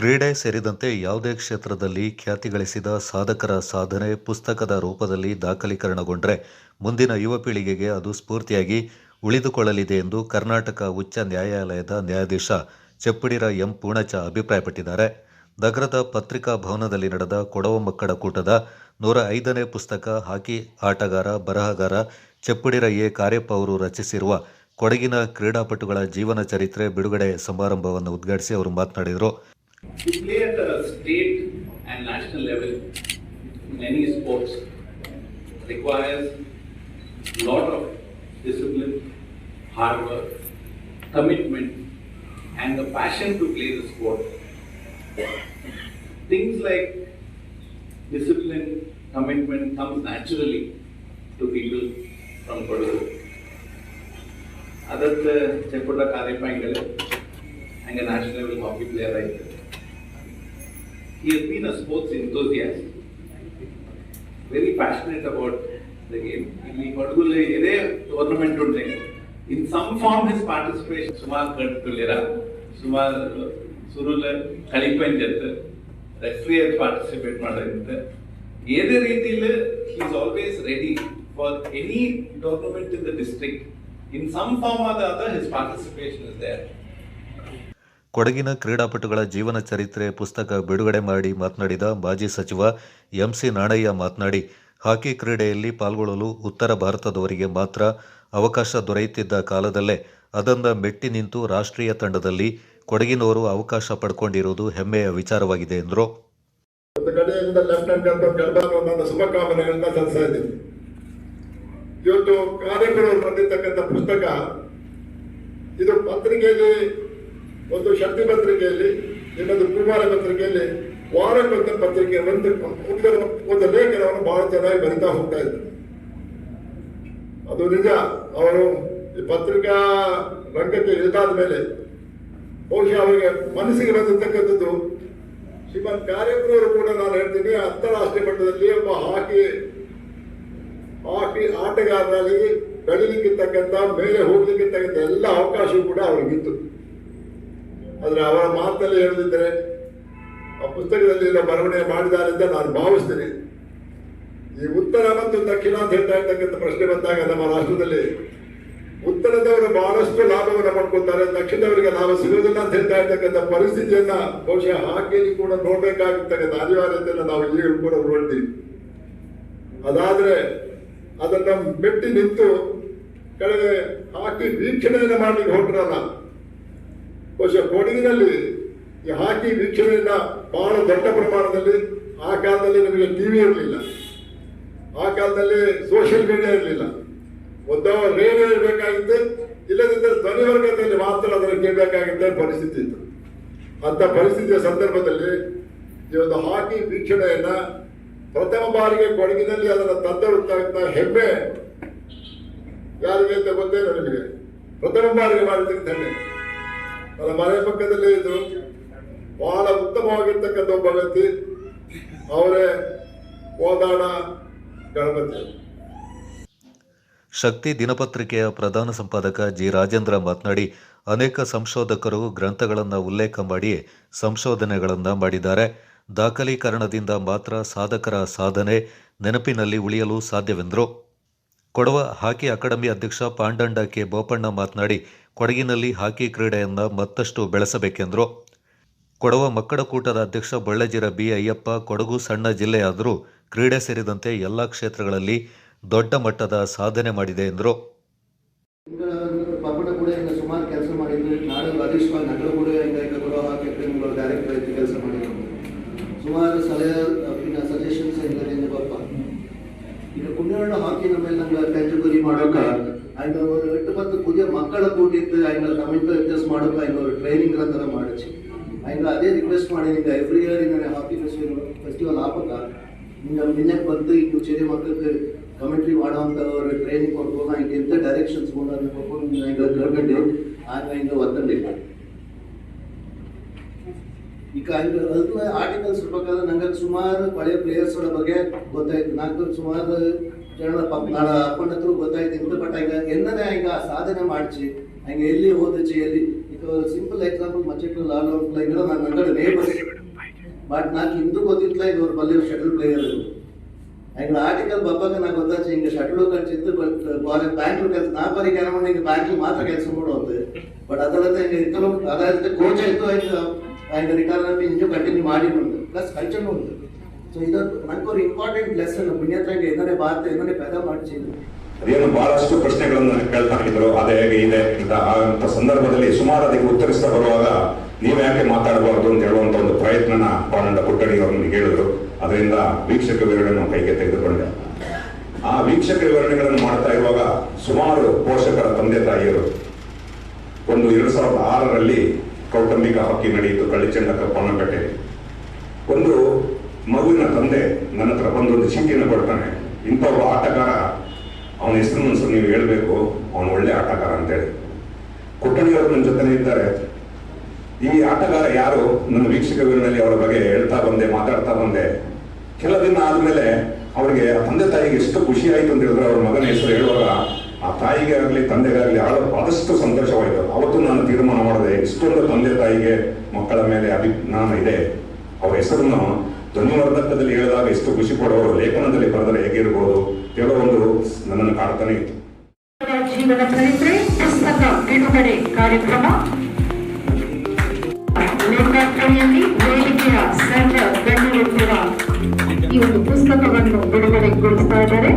ಕ್ರೀಡೆ ಸೇರಿದಂತೆ ಯಾವುದೇ ಕ್ಷೇತ್ರದಲ್ಲಿ ಖ್ಯಾತಿ ಗಳಿಸಿದ ಸಾಧಕರ ಸಾಧನೆ ಪುಸ್ತಕದ ರೂಪದಲ್ಲಿ ದಾಖಲೀಕರಣಗೊಂಡರೆ ಮುಂದಿನ ಯುವ ಪೀಳಿಗೆಗೆ ಅದು ಸ್ಫೂರ್ತಿಯಾಗಿ ಉಳಿದುಕೊಳ್ಳಲಿದೆ ಎಂದು ಕರ್ನಾಟಕ ಉಚ್ಚ ನ್ಯಾಯಾಲಯದ ನ್ಯಾಯಾಧೀಶ ಚೆಪ್ಪಡಿರ ಎಂ. ಪೂಣಚ ಅಭಿಪ್ರಾಯಪಟ್ಟಿದ್ದಾರೆ. ನಗರದ ಪತ್ರಿಕಾ ಭವನದಲ್ಲಿ ನಡೆದ ಕೊಡವ ಮಕ್ಕಳ ಕೂಟದ ನೂರ ಐದನೇ ಪುಸ್ತಕ ಹಾಕಿ ಆಟಗಾರ, ಬರಹಗಾರ ಚೆಪ್ಪಡಿರ ಎ. ಕಾರ್ಯಪ್ಪ ಅವರು ರಚಿಸಿರುವ ಕೊಡಗಿನ ಕ್ರೀಡಾಪಟುಗಳ ಜೀವನ ಚರಿತ್ರೆ ಬಿಡುಗಡೆ ಸಮಾರಂಭವನ್ನು ಉದ್ಘಾಟಿಸಿ ಅವರು ಮಾತನಾಡಿದರು. To play at a state and national level in any sports requires lot of discipline, hard work, commitment, and the passion to play the sport. Things like discipline, commitment comes naturally to people from Kodagu. ಅದಕ್ಕೆ ಚೆಪ್ಪುಟ ಕಾರ್ಯಪಾಯಿಗಳು ಹಂಗೆ national level hockey player ಆಯ್ತು he has been a sports enthusiast, very passionate about the game. ಇಲ್ಲಿ ಕೊಡಗುಲ್ಲಿ ಇದೇ tournament ಉಂಟೆ in some form his participation ಸುಮಾರು ಕಟ್ಟುಲಿರ ಸುಮಾರು ಸುರುಲ ಕಳಿಪಂಜತ್ referee ಆಗಿ participate ಮಾಡೋದಂತೆ ಏದೇ ರೀತಿಯಲ್ಲಿ he is always ready for any tournament in the district in some form ಆದ other his participation is there ಕೊಡಗಿನ ಕ್ರೀಡಾಪಟುಗಳ ಜೀವನ ಚರಿತ್ರೆ ಪುಸ್ತಕ ಬಿಡುಗಡೆ ಮಾಡಿ ಮಾತನಾಡಿದ ಮಾಜಿ ಸಚಿವ ಎಂಸಿ ನಾಣಯ್ಯ ಮಾತನಾಡಿ, ಹಾಕಿ ಕ್ರೀಡೆಯಲ್ಲಿ ಪಾಲ್ಗೊಳ್ಳಲು ಉತ್ತರ ಭಾರತದವರಿಗೆ ಮಾತ್ರ ಅವಕಾಶ ದೊರೆಯುತ್ತಿದ್ದ ಕಾಲದಲ್ಲೇ ಅದನ್ನ ಮೆಟ್ಟಿ ನಿಂತು ರಾಷ್ಟ್ರೀಯ ತಂಡದಲ್ಲಿ ಕೊಡಗಿನವರು ಅವಕಾಶ ಪಡ್ಕೊಂಡಿರುವುದು ಹೆಮ್ಮೆಯ ವಿಚಾರವಾಗಿದೆ ಎಂದರು. ಇವತ್ತು ಕಾರ್ಯಕ್ರಮ ಬಂದಿರತಕ್ಕಂಥ ಪುಸ್ತಕ ಇದು ಪತ್ರಿಕೆಯಲ್ಲಿ ಒಂದು ಶಕ್ತಿ ಪತ್ರಿಕೆಯಲ್ಲಿ, ಇನ್ನೊಂದು ಕುಮಾರ ಪತ್ರಿಕೆಯಲ್ಲಿ, ವಾರಕ್ಕೊಂದು ಪತ್ರಿಕೆ ಒಂದು ಒಂದು ಲೇಖನವನ್ನು ಬಹಳ ಚೆನ್ನಾಗಿ ಬರಿತಾ ಹೋಗ್ತಾ ಇದ್ರು ಅದು ನಿಜ, ಅವರು ಈ ಪತ್ರಿಕಾ ರಂಗಕ್ಕೆ ಇಳಿದಾದ ಮೇಲೆ ಬಹುಶಃ ಅವರಿಗೆ ಮನಸ್ಸಿಗೆ ಬಂದಿರ್ತಕ್ಕಂಥದ್ದು, ಶ್ರೀಮನ್ ಕಾರ್ಯಕ್ರಮರು ಕೂಡ ನಾನು ಹೇಳ್ತೀನಿ, ಅಂತಾರಾಷ್ಟ್ರೀಯ ಮಟ್ಟದಲ್ಲಿ ಒಬ್ಬ ಹಾಕಿ ಹಾಕಿ ಆಟಗಾರರಲ್ಲಿ ಬೆಳಿಲಿಕ್ಕಿರ್ತಕ್ಕಂಥ, ಮೇಲೆ ಹೋಗ್ಲಿಕ್ಕಿರ್ತಕ್ಕಂಥ ಎಲ್ಲ ಅವಕಾಶವೂ ಕೂಡ ಅವ್ರಿಗಿತ್ತು. ಆದ್ರೆ ಅವರ ಮಾತಲ್ಲಿ ಹೇಳದಿದ್ದರೆ ಆ ಪುಸ್ತಕದಲ್ಲಿ ಬರವಣಿಗೆ ಮಾಡಿದ್ದಾರೆ ಅಂತ ನಾನು ಭಾವಿಸ್ತೇನೆ. ಈ ಉತ್ತರ ಮತ್ತು ದಕ್ಷಿಣ ಅಂತ ಹೇಳ್ತಾ ಇರ್ತಕ್ಕಂಥ ಪ್ರಶ್ನೆ ಬಂದಾಗ ನಮ್ಮ ರಾಷ್ಟ್ರದಲ್ಲಿ ಉತ್ತರದವರು ಬಹಳಷ್ಟು ಲಾಭವನ್ನು ಮಾಡ್ಕೊತಾರೆ ದಕ್ಷಿಣದವರಿಗೆ ಲಾಭ ಸಿಗೋದಿಲ್ಲ ಅಂತ ಹೇಳ್ತಾ ಇರ್ತಕ್ಕಂಥ ಪರಿಸ್ಥಿತಿಯನ್ನ ಬಹುಶಃ ಹಾಕಿ ಕೂಡ ನೋಡ್ಬೇಕಾಗಿರ್ತಕ್ಕಂಥ ಅನಿವಾರ್ಯತೆಯನ್ನು ನಾವು ಈಗ ಕೂಡ ನೋಡ್ತೀವಿ. ಅದಾದ್ರೆ ಅದನ್ನ ಮೆಟ್ಟಿ ನಿಂತು ಕಳೆದ ಹಾಕಿ ವೀಕ್ಷಣೆಯನ್ನು ಮಾಡ್ಲಿಕ್ಕೆ ಹೊರಟ್ರಲ್ಲ. ಬಹುಶಃ ಕೊಡಗಿನಲ್ಲಿ ಈ ಹಾಕಿ ವೀಕ್ಷಣೆಯನ್ನ ಬಹಳ ದೊಡ್ಡ ಪ್ರಮಾಣದಲ್ಲಿ ಆ ಕಾಲದಲ್ಲಿ ನಮಗೆ ಟಿವಿ ಇರಲಿಲ್ಲ. ಆ ಕಾಲದಲ್ಲಿ ಸೋಷಿಯಲ್ ಮೀಡಿಯಾ ಇರಲಿಲ್ಲ. ಒಂದು ರೇಡಿಯೋ ಇರಬೇಕಾಗಿತ್ತು, ಇಲ್ಲದಿದ್ದರೆ ಧ್ವನಿವರ್ಗದಲ್ಲಿ ಮಾತ್ರ ಅದನ್ನು ಕೇಳಬೇಕಾಗಿದ್ದ ಪರಿಸ್ಥಿತಿ ಇತ್ತು. ಅಂತ ಪರಿಸ್ಥಿತಿಯ ಸಂದರ್ಭದಲ್ಲಿ ಈ ಒಂದು ಹಾಕಿ ವೀಕ್ಷಣೆಯನ್ನ ಪ್ರಥಮ ಬಾರಿಗೆ ಕೊಡಗಿನಲ್ಲಿ ಅದನ್ನು ತಂದೊಡ್ತಕ್ಕಂಥ ಹೆಮ್ಮೆ ಯಾರಿಗೆ ಅಂತ ಗೊತ್ತೇನೋ ನಿಮಗೆ? ಪ್ರಥಮ ಬಾರಿಗೆ ಮಾಡಿದ್ದಕ್ಕೆ ಹೆಮ್ಮೆ ನನ್ನ ಮನೆ ಪಕ್ಕದಲ್ಲೇ ಇದ್ರು. ಬಹಳ ಉತ್ತಮವಾಗಿರ್ತಕ್ಕಂಥ ಒಬ್ಬ ವ್ಯಕ್ತಿ. ಅವರೇ ಓದಾಡ ಗಣಪತಿ. ಶಕ್ತಿ ದಿನಪತ್ರಿಕೆಯ ಪ್ರಧಾನ ಸಂಪಾದಕ ಜಿ ರಾಜೇಂದ್ರ ಮಾತನಾಡಿ, ಅನೇಕ ಸಂಶೋಧಕರು ಗ್ರಂಥಗಳನ್ನು ಉಲ್ಲೇಖ ಮಾಡಿ ಸಂಶೋಧನೆಗಳನ್ನು ಮಾಡಿದ್ದಾರೆ. ದಾಖಲೀಕರಣದಿಂದ ಮಾತ್ರ ಸಾಧಕರ ಸಾಧನೆ ನೆನಪಿನಲ್ಲಿ ಉಳಿಯಲು ಸಾಧ್ಯವೆಂದರು. ಕೊಡವ ಹಾಕಿ ಅಕಾಡೆಮಿ ಅಧ್ಯಕ್ಷ ಪಾಂಡಂಡ ಕೆ. ಬೋಪಣ್ಣ ಮಾತನಾಡಿ, ಕೊಡಗಿನಲ್ಲಿ ಹಾಕಿ ಕ್ರೀಡೆಯನ್ನು ಮತ್ತಷ್ಟು ಬೆಳೆಸಬೇಕೆಂದರು. ಕೊಡವ ಮಕ್ಕಳ ಕೂಟದ ಅಧ್ಯಕ್ಷ ಬಳ್ಳಜಿರ ಬಿ. ಅಯ್ಯಪ್ಪ, ಕೊಡಗು ಸಣ್ಣ ಜಿಲ್ಲೆಯಾದರೂ ಕ್ರೀಡೆ ಸೇರಿದಂತೆ ಎಲ್ಲ ಕ್ಷೇತ್ರಗಳಲ್ಲಿ ದೊಡ್ಡ ಮಟ್ಟದ ಸಾಧನೆ ಮಾಡಿದೆ ಎಂದರು. ಅವರು ಎಟ್ಟು ಪತ್ತು ಪುದಿಯ ಮಕ್ಕಳ ಕೂಟಿದ್ದು ಐನೂರು ಕಮಿಟಿ ಅಡ್ಜಸ್ಟ್ ಮಾಡೋಕ ಐನೂರು ಟ್ರೈನಿಂಗ್ ಥರ ಮಾಡಿಸಿ ಐನೂರು ಅದೇ ರಿಕ್ವೆಸ್ಟ್ ಮಾಡಿ ನಿಮ್ಗೆ ಎವ್ರಿ ಇಯರ್ ಇನ್ನೇ ಹಾಪಿ ಫೆಸ್ಟಿವಲ್ ಫೆಸ್ಟಿವಲ್ ಹಾಪಕ ಹಿಂಗೆ ನಿನ್ನೆ ಬಂದು ಈ ಕುಚೇರಿ ಮಕ್ಕಳಿಗೆ ಕಮೆಂಟ್ರಿ ಮಾಡೋಂಥ ಅವರು ಟ್ರೈನಿಂಗ್ ಕೊಡ್ಬೋದು, ಹಿಂಗೆ ಎಂತ ಡೈರೆಕ್ಷನ್ಸ್ ಕೊಡೋದು ಈಗ ಗೌರ್ಮೆಂಟ್ ಆಗ ಹಿಂಗೆ ಒತ್ತಂಡಿಲ್ಲ ಈಗ ಹಂಗೆ ಅದನ್ನ ಆರ್ಟಿಕಲ್ಸ್ ಇರ್ಬೇಕಾದ್ರೆ ನಂಗೆ ಸುಮಾರು ಪಳೆಯ ಪ್ಲೇಯರ್ಸ್ಗಳ ಬಗ್ಗೆ ಗೊತ್ತಾಯ್ತು. ನಾಲ್ಕು ಸುಮಾರು ಜನ ಪಾಪ ನಾಳ ಅಪ್ಪನ ಹತ್ರ ಗೊತ್ತಾಯ್ತು ಇಂತ ಬಟ್ ಹಂಗ ಎನ್ನದೇ ಹಂಗ ಸಾಧನೆ ಮಾಡಿಸಿ ಹಂಗೆ ಎಲ್ಲಿ ಓದಿಸಿ ಎಲ್ಲಿ ಈಗ simple example ಮಚ್ಚೆಟ್ಟು Lal out player ನಾನು ನಂಗಡೆ ನೇಬರ್ಸ್ ಬಟ್ నాకు ఇందు ಗೊತ್ತಿತ್ಲ ಇವ್ರು ಬಲ್ಲಿ ಶಟಲ್ ಪ್ಲೇಯರ್ ಅಂಡ್ ಆರ್ಟಿಕಲ್ ಬಬ್ಬಾಗ నాకు ಗೊತ್ತಾಚೆ ಹಿಂಗ ಶಟಲ್ ಕಲ್ಸಿದ್ದು ಬಟ್ ಬ್ಯಾಂಕ್ ಕೆಲಸ ನಾ ಪರಿ ಕೆಲಸ ಹಿಂಗ ಬ್ಯಾಂಕ್ ಮಾತ್ರ ಕೆಲಸ ಮಾಡೋದು ಬಟ್ ಅದಲ್ಲದೆ ಹಿಂಗ ಇರ್ತಲು ಅದಾದ ಕೋಚ್ ಆಯ್ತು ಆಯ್ತು ಅಂಡ್ ರಿಟರ್ನ್ ಆಗಿ ಇಂಜು ಕಂಟಿನ್ಯೂ ಮಾಡಿ ಉಂಟು ಪ್ಲಸ್ ಕಲ್ಚರ್ ಉಂಟು ಸೊ ಇದು ನಂಗೆ ಒಂದು ಇಂಪಾರ್ಟೆಂಟ್ ಲೆಸನ್ ಪುಣ್ಯತ್ರಾಗ ಏನನೇ ಭಾರತ ಏನನೇ ಪೆದ ಮಾಡಿಸಿದ್ರು ಅದೇನು ಬಹಳಷ್ಟು ಪ್ರಶ್ನೆಗಳನ್ನು ಕೇಳ್ತಾ ಇದ್ರು. ಅದೇ ಹೇಗೆ ಇದೆ ಅಂತ ಅಂತ ಸಂದರ್ಭದಲ್ಲಿ ಸುಮಾರು ಅದಕ್ಕೆ ಉತ್ತರಿಸ್ತಾ ಬರುವಾಗ ನೀವು ಯಾಕೆ ಮಾತಾಡಬಾರ್ದು ಅಂತ ಹೇಳುವಂತ ಒಂದು ಪ್ರಯತ್ನನ ಪಾಂಡ ಪುಟ್ಟಣಿ ಅವರನ್ನು ಹೇಳಿದ್ರು. ಅದರಿಂದ ವೀಕ್ಷಕ ವಿವರಣೆಯನ್ನು ಕೈಗೆ ತೆಗೆದುಕೊಂಡೆ. ಆ ವೀಕ್ಷಕ ವಿವರಣೆಗಳನ್ನು ಮಾಡ್ತಾ ಇರುವಾಗ ಸುಮಾರು ಪೋಷಕರ ತಂದೆ ತಾಯಿಯರು ಒಂದು ಎರಡ್ ಸಾವಿರದ ಆರರಲ್ಲಿ ಕೌಟುಂಬಿಕ ಹಕ್ಕಿ ನಡೆಯಿತು ಕಳ್ಳಿಚಂಡ ಪೊನ್ನಪೇಟೆ ಒಂದು ಮಗುವಿನ ತಂದೆ ನನ್ನ ಹತ್ರ ಬಂದು ಒಂದು ಕೊಡ್ತಾನೆ. ಇಂಥವ್ರು ಆಟಗಾರ. ಅವನ ಹೆಸರು ಸಹ ನೀವು ಹೇಳಬೇಕು. ಅವನು ಒಳ್ಳೆ ಆಟಗಾರ ಅಂತೇಳಿ. ಕುಟ್ಟಣಿಯವರು ನನ್ನ ಜೊತೆನೇ ಇದ್ದಾರೆ. ಈ ಆಟಗಾರ ಯಾರು? ನನ್ನ ವೀಕ್ಷಕ ವಿವರಣೆಯಲ್ಲಿ ಅವರ ಬಗ್ಗೆ ಹೇಳ್ತಾ ಬಂದೆ, ಮಾತಾಡ್ತಾ ಬಂದೆ. ಕೆಲ ದಿನ ಆದಮೇಲೆ ಅವರಿಗೆ ತಂದೆ ತಾಯಿಗೆ ಎಷ್ಟು ಖುಷಿ ಆಯಿತು ಅಂತ ಹೇಳಿದ್ರೆ ಅವ್ರ ಮಗನ ಹೆಸರು ಹೇಳುವಾಗ, ಆ ತಾಯಿಗೆ ಆಗಲಿ, ತಂದೆಗಾಗಲಿ ಆಳ ಆದಷ್ಟು ಸಂತೋಷವಾಯಿತು. ಅವತ್ತು ನಾನು ತೀರ್ಮಾನ ಮಾಡಿದೆ, ಇಷ್ಟೊಂದು ತಂದೆ ತಾಯಿಗೆ ಮಕ್ಕಳ ಮೇಲೆ ಅಭಿಜ್ಞಾನ ಇದೆ. ಅವರ ಹೆಸರನ್ನು ಧ್ವನಿವರ್ಧಕದಲ್ಲಿ ಹೇಳಿದಾಗ ಎಷ್ಟು ಖುಷಿ ಪಡೋರು ಲೇಖನದಲ್ಲಿ ಬರೆದರೆ ಹೇಗಿರ್ಬೋದು ಕೆಲವೊಂದು ನನ್ನನ್ನು ಕಾಡ್ತಾನೆ ಇತ್ತು. ಜೀವನ ಚರಿತ್ರೆ, ಪುಸ್ತಕ ಬಿಡುಗಡೆ ಕಾರ್ಯಕ್ರಮ. ಲೇಖಾಶ್ರಯಲ್ಲಿ ವೇದಿಕೆಯ ಸಣ್ಣ ಗಣ್ಯರ ಈ ಒಂದು ಪುಸ್ತಕವನ್ನು ಬಿಡುಗಡೆಗೊಳಿಸ್ತಾ ಇದ್ದಾರೆ.